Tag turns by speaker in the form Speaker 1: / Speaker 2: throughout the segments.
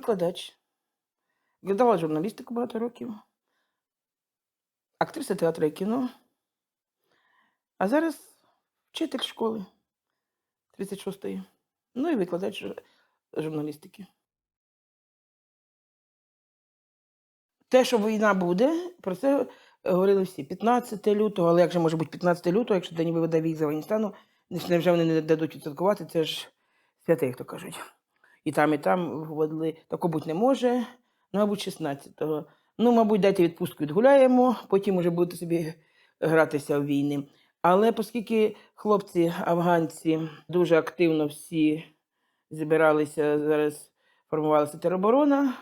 Speaker 1: викладач. Викладала журналістику багато років. Актриса театру і кіно. А зараз вчитель школи 36-ї. Ну і викладач журналістики. Те, що війна буде, про це говорили всі. 15 лютого, але як же може бути 15 лютого, якщо День виведе вік з Афганістану, невже вони не дадуть відсвяткувати, це ж святе, як то кажуть. І там, і там вводили, тако бути не може, ну, мабуть, 16-го. Ну, мабуть, дайте відпустку відгуляємо, потім уже будете собі гратися в війни. Але оскільки хлопці афганці дуже активно всі зібралися зараз, формувалася тероборона,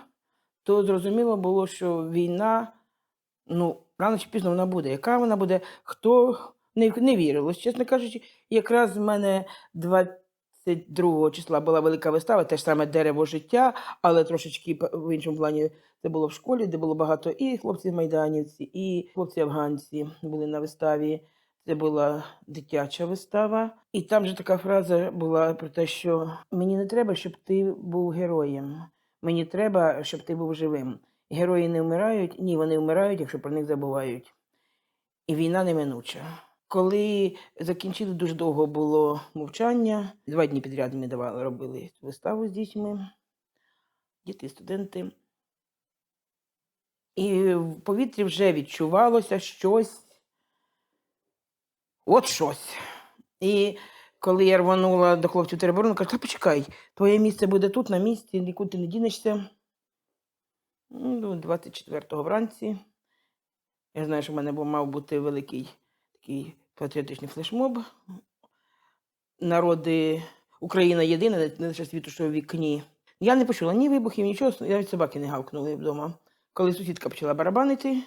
Speaker 1: то зрозуміло було, що війна, ну, рано чи пізно вона буде. Яка вона буде, хто не, не вірилось, чесно кажучи, якраз в мене 22 числа була велика вистава, те ж саме дерево життя, але трошечки в іншому плані це було в школі, де було багато і хлопців майданівці, і хлопці афганці були на виставі. Це була дитяча вистава. І там же така фраза була про те, що мені не треба, щоб ти був героєм. Мені треба, щоб ти був живим. Герої не вмирають, ні, вони вмирають, якщо про них забувають. І війна неминуча. Коли закінчили, дуже довго було мовчання. Два дні підряд ми давали, робили виставу з дітьми, діти, студенти. І в повітрі вже відчувалося щось. От щось. І коли я рванула до хлопців тероборони, кажу, та почекай, твоє місце буде тут, на місці, нікуди ти не дінешся. Ну, 24-го вранці. Я знаю, що в мене мав бути великий такий патріотичний флешмоб. Народи Україна єдина, не лише світу, що в вікні. Я не почула ні вибухів, нічого, навіть собаки не гавкнули вдома. Коли сусідка почала барабанити,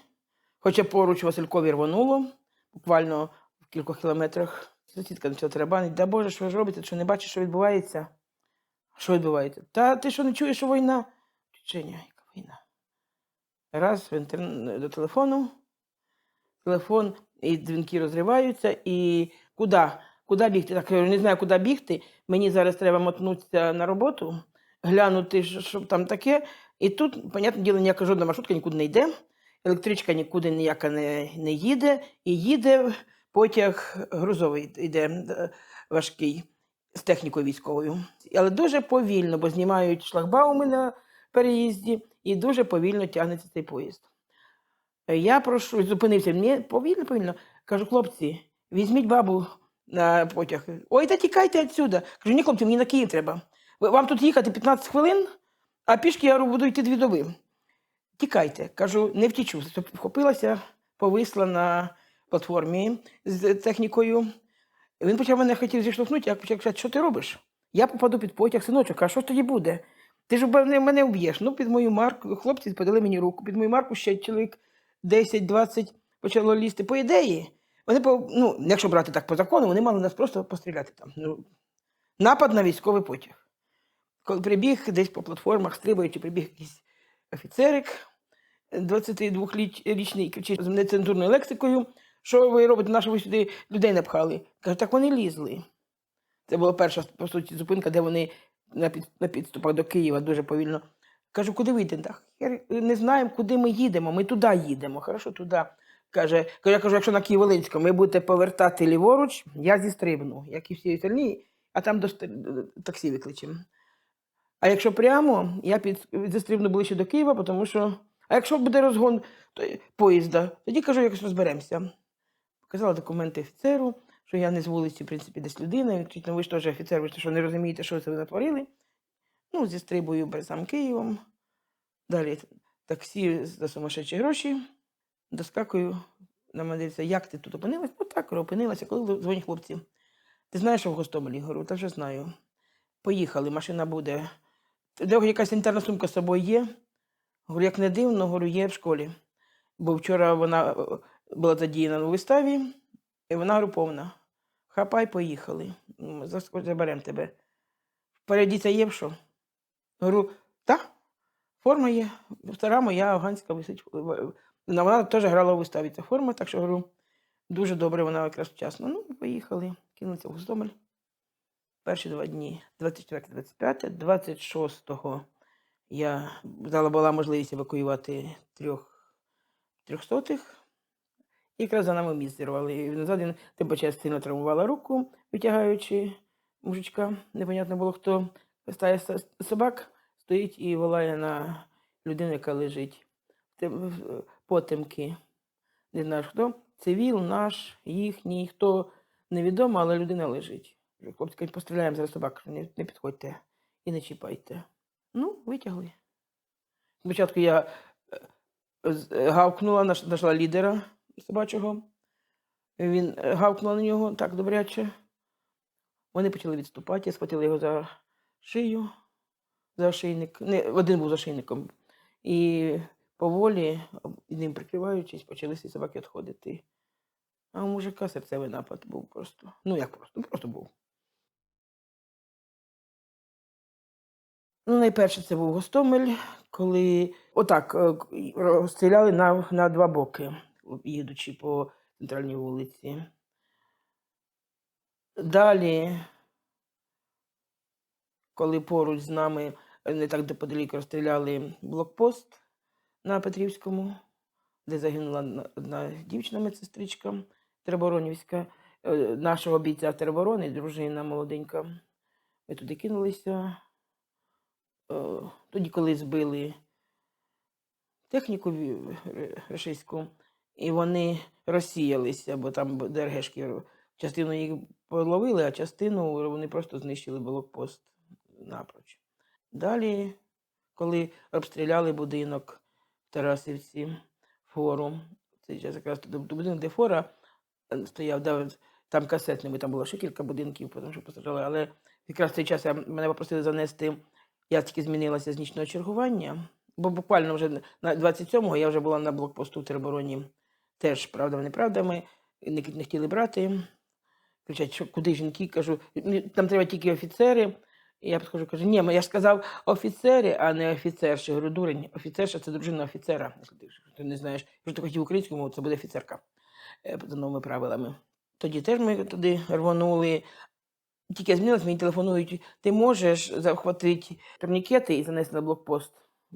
Speaker 1: хоча поруч Василькові рвонуло, буквально в кількох кілометрах. Сусідка почала тарабанити. Да Боже, що ж робите? Що не бачиш, що відбувається? Що відбувається? Та ти що не чуєш, що війна? Чеченя, яка війна? Раз в до телефону, телефон, і дзвінки розриваються, і куди? Куди бігти? Так, я не знаю, куди бігти. Мені зараз треба мотнутися на роботу, глянути, що, що там таке. І тут, понятне діло, ніяка жодна маршрутка нікуди не йде, електричка нікуди ніяка не, не їде, і їде потяг грузовий йде е, важкий з технікою військовою. Але дуже повільно, бо знімають шлагбауми на переїзді, і дуже повільно тягнеться цей поїзд. Е, Я прошу, зупинився мені повільно, повільно. Кажу, хлопці, візьміть бабу на потяг. Ой, та тікайте відсюди. Кажу, ні, хлопці, мені на Київ треба. Вам тут їхати 15 хвилин, а пішки я буду йти дві доби. Тікайте. Кажу, не втічу. Вхопилася, повисла на платформі з технікою. Він почав мене хотів зіштовхнути, я почав казати, що ти робиш? Я попаду під потяг, синочок, а що ж тоді буде? Ти ж мене вб'єш. Ну, під мою марку, хлопці подали мені руку, під мою марку ще чоловік 10-20 почало лізти. По ідеї, вони, ну, якщо брати так по закону, вони мали нас просто постріляти там. Ну, напад на військовий потяг. Коли прибіг десь по платформах, стрибаючи, прибіг якийсь офіцерик 22-річний, кричить з нецензурною лексикою, що ви робите, на сюди людей напхали? Каже, так вони лізли. Це була перша, по суті, зупинка, де вони на підступах до Києва дуже повільно. Кажу, куди ви йдете? Не знаємо, куди ми їдемо. Ми туди їдемо. Хорошо, туди. Каже, я кажу, якщо на Києво-Волинському ви будете повертати ліворуч, я зістрибну, як і всі остальні, а там до таксі викличемо. А якщо прямо, я під, застрибну ближче до Києва, тому що. А якщо буде розгон то, поїзда, тоді кажу, якось розберемося. Показала документи офіцеру, що я не з вулиці, в принципі, десь людина. Він ви ж теж офіцер, ви що не розумієте, що це ви натворили. Ну, зістрибую березам Києвом. Далі таксі за сумасшедші гроші. Доскакую на мене дивиться, як ти тут опинилась? Ну так, опинилася, коли дзвонять хлопці. Ти знаєш, що в Гостомелі? Говорю, та вже знаю. Поїхали, машина буде. Де якась санітарна сумка з собою є? Говорю, як не дивно, говорю, є в школі. Бо вчора вона е, була задіяна на виставі, і вона говорю, повна. Хапай, поїхали. Заберемо тебе. Передіться є в що? Говорю, так, форма є. Стара моя афганська висить. Вона теж грала у виставі ця форма, так що говорю, дуже добре, вона якраз вчасно. Ну, поїхали, кинулися в Гостомель. Перші два дні, 24-25, 26-го Я дала була можливість евакуювати трьох трьохсотих. Якраз за нами міст зірвали. І назад він тим сильно травмувала руку, витягаючи мужичка. Непонятно було, хто стає собак, стоїть і волає на людину, яка лежить. Потемки. Не знаю хто. Цивіл, наш, їхній, хто невідомо, але людина лежить. Хлопці кажуть, постріляємо зараз собак, не, не підходьте і не чіпайте. Ну, витягли. Спочатку я е, е, гавкнула, знайшла лідера собачого. Він е, гавкнув на нього так добряче. Вони почали відступати, схватили його за шию, за ошейник. Не, один був за шийником. І поволі, ним прикриваючись, почали всі собаки відходити. А у мужика серцевий напад був просто. Ну як просто, просто був. Ну, найперше це був Гостомель, коли отак е, розстріляли на, на два боки, їдучи по центральній вулиці. Далі, коли поруч з нами, е, не так неподалік розстріляли блокпост на Петрівському, де загинула одна- одна дівчина медсестричка Тероборонівська, е, нашого бійця тероборони, дружина молоденька. Ми туди кинулися. Е, Тоді, коли збили техніку ві- р- рашистську, і вони розсіялися, бо там ДРГшки частину їх половили, а частину вони просто знищили блокпост напроч. Далі, коли обстріляли будинок в Тарасівці, фору, це якраз будинок, де фора е, стояв, там касетними, там було ще кілька будинків, тому що постраждали, але якраз в цей час я, мене попросили занести я тільки змінилася з нічного чергування, бо буквально вже на 27-го я вже була на блокпосту в теробороні. Теж правдами, неправдами, не, хотіли брати. Кричать, що куди жінки? Кажу, «Ні, там треба тільки офіцери. Я підходжу, кажу, ні, я ж сказав офіцери, а не офіцерші. Говорю, дурень, офіцерша це дружина офіцера. Ти, не знаєш, якщо ти хотів українську мову, це буде офіцерка е, за новими правилами. Тоді теж ми туди рвонули. Тільки я мені телефонують, ти можеш захватити турнікети і занести на блокпост,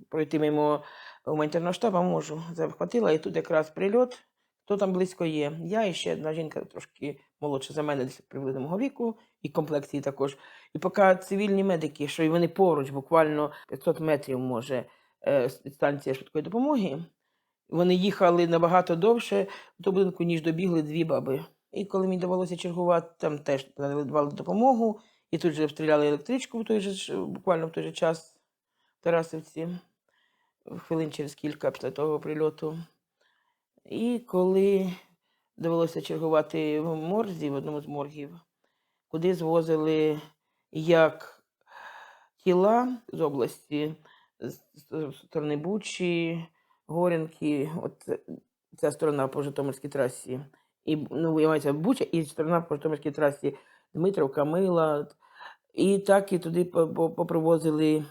Speaker 1: пройти мимо гуманітарного штабу, можу. Захватила, і тут якраз прильот, хто там близько є. Я і ще одна жінка трошки молодша за мене, десь приблизно мого віку, і комплекції також. І поки цивільні медики, що вони поруч, буквально 500 метрів, може, е, станція швидкої допомоги, вони їхали набагато довше до будинку, ніж добігли дві баби. І коли мені довелося чергувати, там теж надавали допомогу, і тут же обстріляли електричку в той же, буквально в той же час в Тарасівці, хвилин через кілька після того прильоту. І коли довелося чергувати в морзі, в одному з моргів, куди звозили як тіла з області, з сторони Бучі, Горянки, от ця сторона по Житомирській трасі, і ну, виявляється Буча, і сторона по Житомирській трасі Дмитровка, Мила. І так і туди по- по- попривозили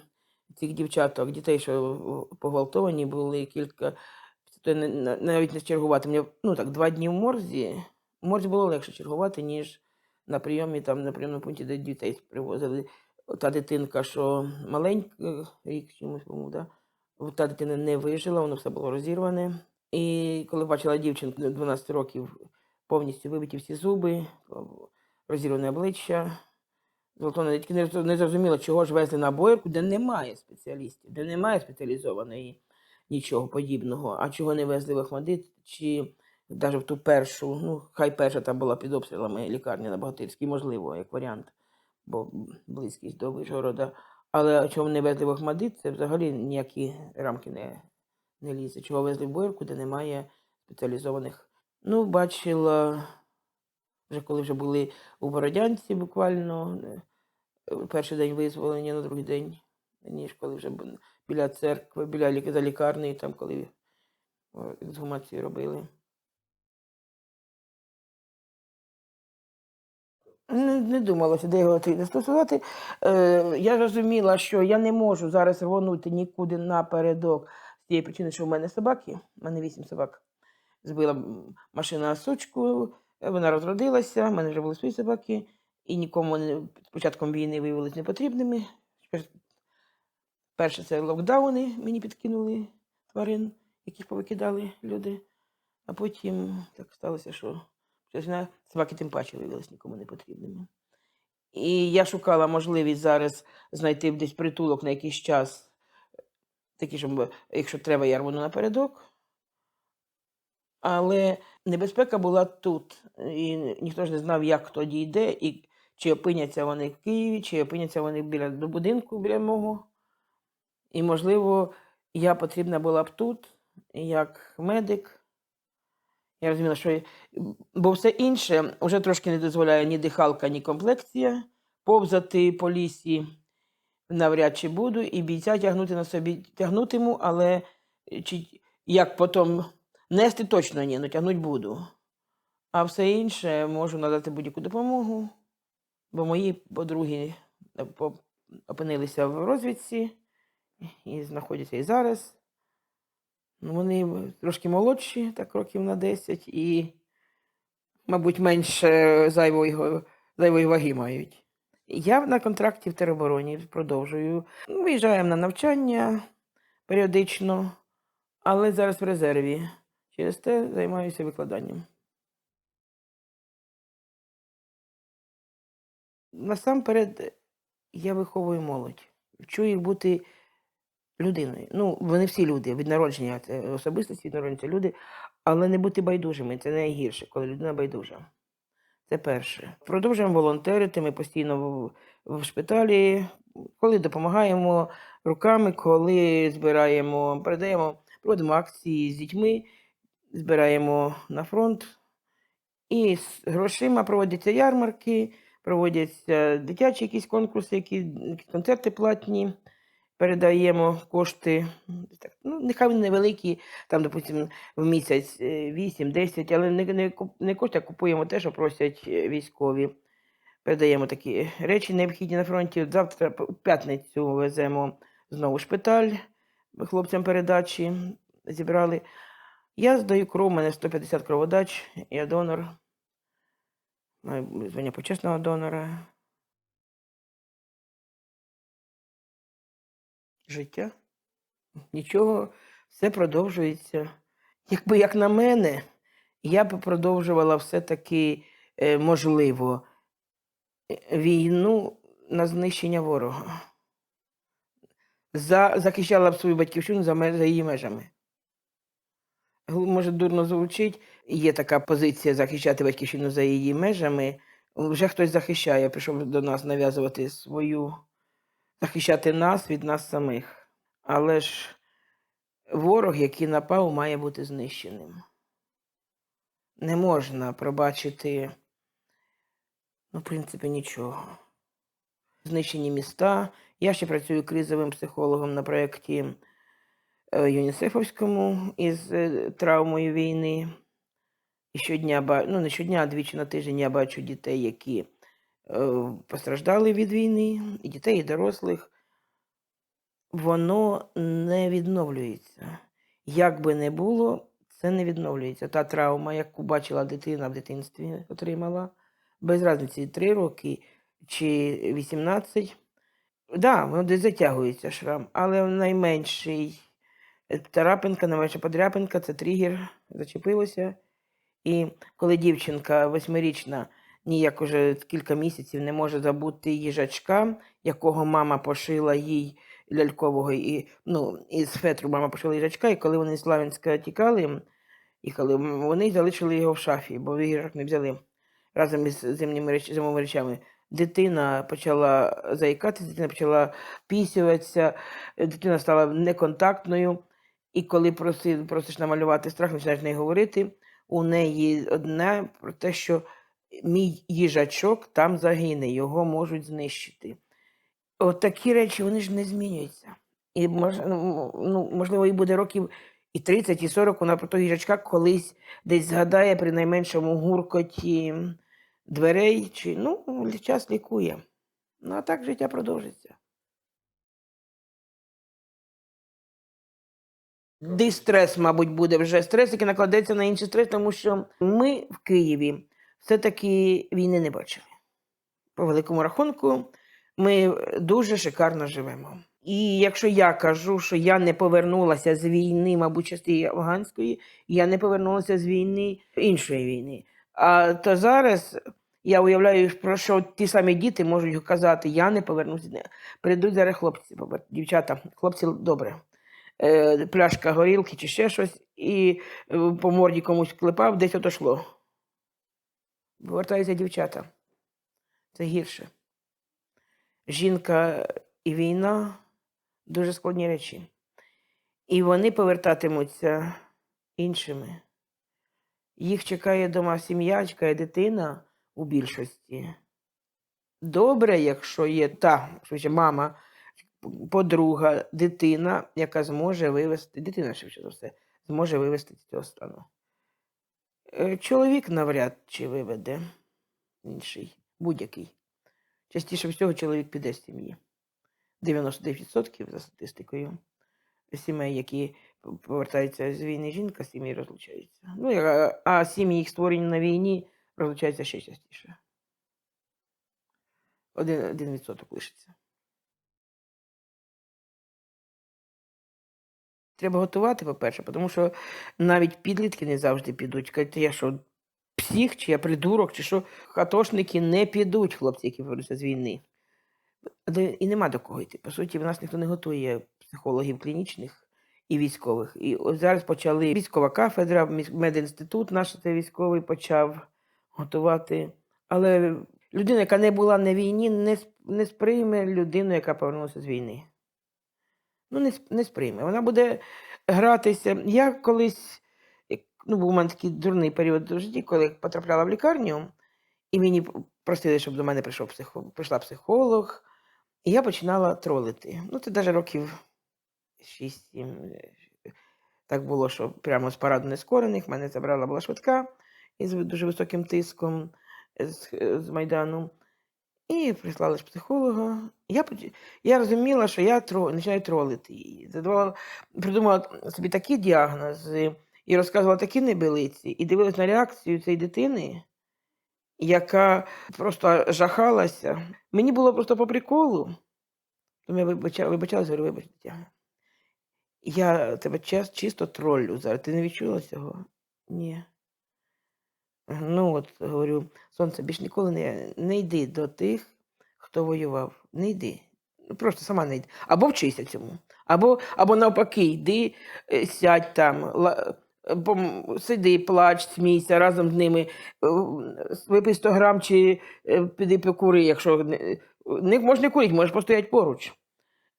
Speaker 1: цих дівчаток, дітей, що погвалтовані були кілька. То не- на- навіть не чергувати. Мені, ну так, два дні в морзі. В морзі було легше чергувати, ніж на прийомі, там на прийомному пункті, де дітей привозили. Та дитинка, що маленька, рік чомусь, по-моєму, да? Та дитина не вижила, воно все було розірване. І коли бачила дівчинку 12 років, повністю вибиті всі зуби, розірване обличчя. Золотона тільки не, роз- не зрозуміло, чого ж везли на боярку, де немає спеціалістів, де немає спеціалізованої нічого подібного. А чого не везли в Ахмадит, чи навіть в ту першу, ну, хай перша там була під обстрілами лікарня на Богатирській, можливо, як варіант, бо близькість до Вишгорода. Але чого не везли в Ахмадит, це взагалі ніякі рамки не, не лізе. Чого везли в Боярку, де немає спеціалізованих. Ну, бачила, вже коли вже були у Бородянці буквально, е, перший день визволення, на другий день, ніж коли вже біля церкви, біля за лікарнею, там коли е, ексгумацію робили. Не, не думалося, де його ти- застосувати. Е, я розуміла, що я не можу зараз рвонути нікуди напередок з тієї причини, що в мене собаки, в мене вісім собак. Збила машина сучку, е, вона розродилася, в мене вже були свої собаки, і нікому не, з початком війни виявилися непотрібними. Перше це локдауни мені підкинули тварин, яких повикидали люди. А потім так сталося, що на- собаки тим паче виявилися нікому не потрібними. І я шукала можливість зараз знайти десь притулок на якийсь час, такий, щоб, якщо треба, я рвону напередок. Але небезпека була тут. І ніхто ж не знав, як хто дійде, і чи опиняться вони в Києві, чи опиняться вони біля до будинку біля мого. І, можливо, я потрібна була б тут, як медик. Я розуміла, що бо все інше вже трошки не дозволяє ні дихалка, ні комплекція. Повзати по лісі навряд чи буду, і бійця тягнути на собі тягнутиму, але чи як потім нести точно ні, але тягнути буду. А все інше можу надати будь-яку допомогу, бо мої подруги е, опинилися в розвідці і знаходяться і зараз. Ну, Вони трошки молодші, так років на 10, і, мабуть, менше зайвої, зайвої ваги мають. Я на контракті в теробороні продовжую. Ну, Виїжджаємо на навчання періодично, але зараз в резерві. Через те займаюся викладанням. Насамперед, я виховую молодь. Вчу їх бути людиною. Ну, вони всі люди від народження, це особистості від народження люди, але не бути байдужими це найгірше, коли людина байдужа. Це перше. Продовжуємо волонтерити. Ми постійно в, в шпиталі, коли допомагаємо руками, коли збираємо, передаємо, проводимо акції з дітьми, збираємо на фронт. І з грошима проводяться ярмарки, проводяться дитячі якісь конкурси, які, концерти платні. Передаємо кошти, так, ну, нехай вони невеликі, там, допустимо, в місяць 8-10, але не, не, не кошти, а купуємо те, що просять е, військові. Передаємо такі речі необхідні на фронті. Завтра, в п'ятницю, веземо знову шпиталь хлопцям передачі зібрали. Я здаю кров, у мене 150 кроводач, я донор. Маю звання почесного донора. Життя. Нічого, все продовжується. Якби як на мене, я б продовжувала все-таки, е, можливо, війну на знищення ворога. За, захищала б свою батьківщину за, за її межами. Може, дурно звучить, є така позиція захищати батьківщину за її межами. Вже хтось захищає, прийшов до нас нав'язувати свою, захищати нас від нас самих. Але ж ворог, який напав, має бути знищеним. Не можна пробачити, ну, в принципі, нічого. Знищені міста. Я ще працюю кризовим психологом на проєкті е, ЮНІСЕФовському із е, травмою війни. І щодня, ну не щодня, а двічі на тиждень я бачу дітей, які постраждали від війни, і дітей, і дорослих. Воно не відновлюється. Як би не було, це не відновлюється. Та травма, яку бачила дитина в дитинстві, отримала, без різниці 3 роки чи 18. Так, да, воно десь затягується шрам, але найменший е, тарапинка, найменша подряпинка це тригер, зачепилося. І коли дівчинка восьмирічна ніяк уже кілька місяців не може забути їжачка, якого мама пошила їй лялькового, і, ну, із фетру мама пошила їжачка, і коли вони з Славянська тікали, їхали, м, вони залишили його в шафі, бо їжак не взяли разом із зимніми реч... зимовими речами. Дитина почала заїкатися, дитина почала пісюватися, дитина стала неконтактною. І коли проси, просиш намалювати страх, починаєш з нею говорити, у неї одне про те, що мій їжачок там загине, його можуть знищити. От такі речі вони ж не змінюються. І мож, ну, ну, можливо, і буде років і 30, і 40, вона про того їжачка колись десь згадає при найменшому гуркоті дверей, чи ну, час лікує. Ну, а так життя продовжиться. Дистрес, мабуть, буде вже стрес, який накладеться на інший стрес, тому що ми в Києві все-таки війни не бачили. По великому рахунку, ми дуже шикарно живемо. І якщо я кажу, що я не повернулася з війни, мабуть, частини афганської, я не повернулася з війни іншої війни. А то зараз я уявляю, про що ті самі діти можуть казати, я не повернуся. Прийдуть зараз хлопці, дівчата, хлопці добре. Е, пляшка горілки чи ще щось, і е, по морді комусь клепав, десь отошло. Повертаються дівчата. Це гірше. Жінка і війна дуже складні речі. І вони повертатимуться іншими. Їх чекає дома сім'я, чекає дитина у більшості. Добре, якщо є та швидше, мама, подруга, дитина, яка зможе вивести, дитина швидше за все, зможе вивести з цього стану. Е, Чоловік навряд чи виведе інший, будь-який. Частіше всього чоловік піде з сім'ї. 99% за статистикою сімей, які повертаються з війни, жінка з сім'ї розлучається. Ну, а, а сім'ї, їх створені на війні, розлучаються ще частіше. Один, один відсоток лишиться. Треба готувати, по-перше, тому що навіть підлітки не завжди підуть. Кажуть, я що, псих, чи я придурок, чи що. Хатошники не підуть, хлопці, які повернуться з війни. І нема до кого йти. По суті, в нас ніхто не готує психологів клінічних і військових. І ось зараз почали військова кафедра, медінститут наш цей військовий почав готувати. Але людина, яка не була на війні, не сприйме людину, яка повернулася з війни. Ну, не, не сприйме. Вона буде гратися. Я колись, ну, був у мене такий дурний період в житті, коли потрапляла в лікарню, і мені просили, щоб до мене прийшов психо, прийшла психолог, і я починала тролити. Ну, це навіть років 6-7. е, Так було, що прямо з параду нескорених мене забрала була швидка із дуже високим тиском з, з Майдану. І прислали ж психолога. Я, я розуміла, що я тро, починаю тролити її. Задавала, придумала собі такі діагнози і розказувала такі небилиці, і дивилась на реакцію цієї дитини, яка просто жахалася. Мені було просто по приколу. Тому я вибачала, вибачалась, говорю, вибач, дитя. Я тебе час, чисто троллю зараз. Ти не відчула цього? Ні. Ну от, говорю, сонце, більш ніколи не, не йди до тих, хто воював. Не йди. Ну, Просто сама не йди. Або вчися цьому. Або, або навпаки, йди, е, сядь там, ла- е, сиди, плач, смійся разом з ними, е, випий 100 грам чи піди покури, якщо не, не можеш курити, можеш постояти поруч.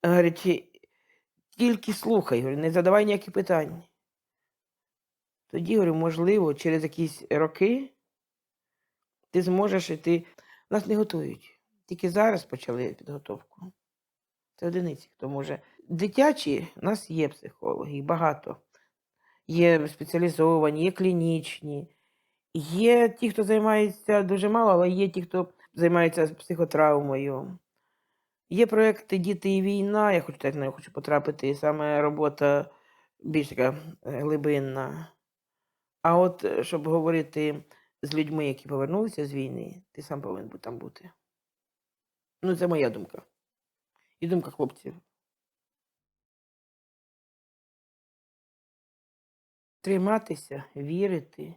Speaker 1: Говорить, тільки слухай, не задавай ніяких питань. Тоді, говорю, можливо, через якісь роки ти зможеш іти. Нас не готують. Тільки зараз почали підготовку. Це одиниці, хто може. Дитячі у нас є психологи, багато. Є спеціалізовані, є клінічні, є ті, хто займається дуже мало, але є ті, хто займається психотравмою. Є проекти Діти і війна. Я хочу так на хочу потрапити. Саме робота більш така глибинна. А от е, щоб говорити з людьми, які повернулися з війни, ти сам повинен там бути. Ну, це моя думка. І думка хлопців. Триматися, вірити,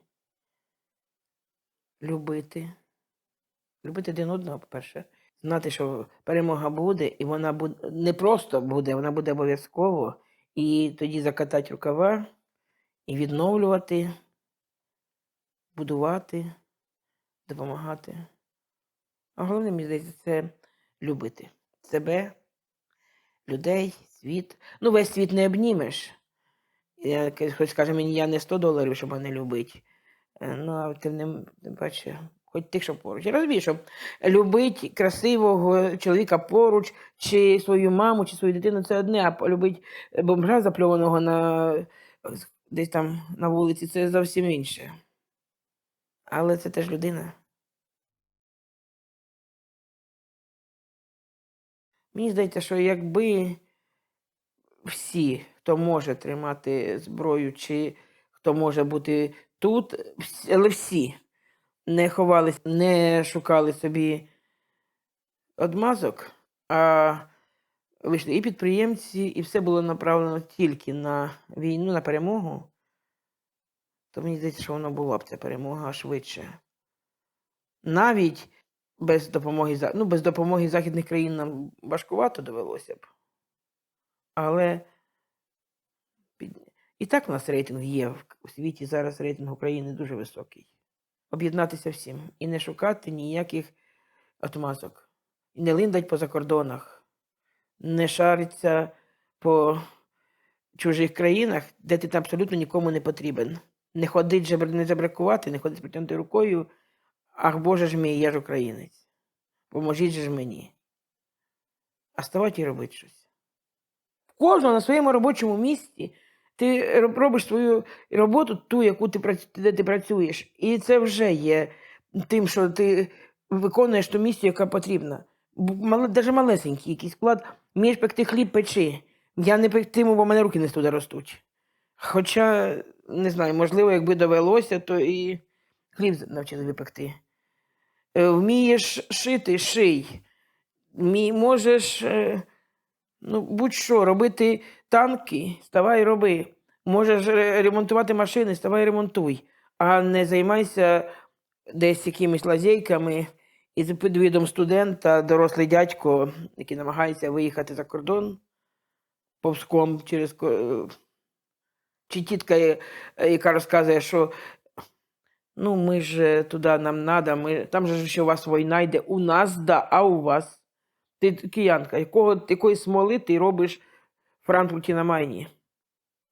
Speaker 1: любити. Любити один одного, по-перше. Знати, що перемога буде, і вона буде не просто буде, вона буде обов'язково. І тоді закатати рукава і відновлювати, будувати, допомагати. А головне, мені здається, це любити себе, людей, світ. Ну, весь світ не обнімеш. Я, хтось каже мені, я не 100 доларів, щоб мене любить. Е, Ну, а тим не паче, хоч тих, що поруч. Я розумію, що любить красивого чоловіка поруч, чи свою маму, чи свою дитину це одне, а полюбить бомжа запльованого на десь там на вулиці, це зовсім інше. Але це теж людина. Мені здається, що якби всі, хто може тримати зброю, чи хто може бути тут, але всі не ховались, не шукали собі одмазок, а вийшли і підприємці, і все було направлено тільки на війну, на перемогу, то мені здається, що воно була б ця перемога швидше. Навіть без допомоги, ну, без допомоги західних країн нам важкувато довелося б. Але і так у нас рейтинг є у світі. Зараз рейтинг України дуже високий. Об'єднатися всім і не шукати ніяких отмазок. І не линдать по закордонах, не шариться по чужих країнах, де ти абсолютно нікому не потрібен. Не ходить жебр, не жебракувати, не ходить протягнути рукою. Ах, Боже ж мій, я ж українець. Поможіть же ж мені. А ставати і робити щось. Кожного на своєму робочому місці ти робиш свою роботу, ту, яку ти де ти працюєш. І це вже є тим, що ти виконуєш ту місію, яка потрібна. Навіть малесенький якийсь вклад, вмієш пекти хліб печи. Я не пектиму, бо в мене руки не туди ростуть. Хоча, не знаю, можливо, якби довелося, то і хліб навчили випекти. Е, Вмієш шити, ший. Можеш, е, ну, будь-що, робити танки, ставай роби. Можеш ремонтувати машини, ставай ремонтуй. А не займайся десь якимись лазейками і під видом студента, дорослий дядько, який намагається виїхати за кордон повзком через. Чи тітка, е, яка розказує, що ну ми ж е, туди нам надо, ми, там же ще у вас війна йде. У нас да, а у вас. Ти киянка, якого, якої смоли ти робиш в Франкфурті на Майні?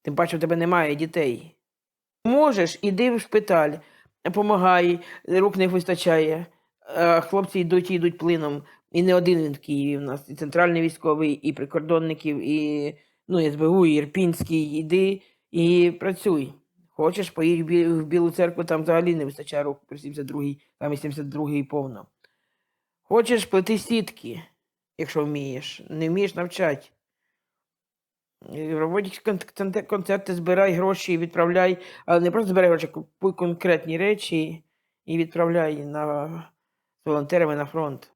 Speaker 1: Тим паче в тебе немає дітей. Можеш, іди в шпиталь, допомагай, рук не вистачає. Хлопці йдуть і йдуть плином. І не один він в Києві в нас, і центральний військовий, і прикордонників, і ну, СБУ, і Ірпінський. Іди і працюй. Хочеш, поїдь в Білу церкву, там взагалі не вистачає рук при 72-й, там і 72-й повно. Хочеш плети сітки, якщо вмієш. Не вмієш навчати. Робіть концерти, збирай гроші і відправляй, але не просто збирай гроші, купуй конкретні речі і відправляй на, з волонтерами на фронт.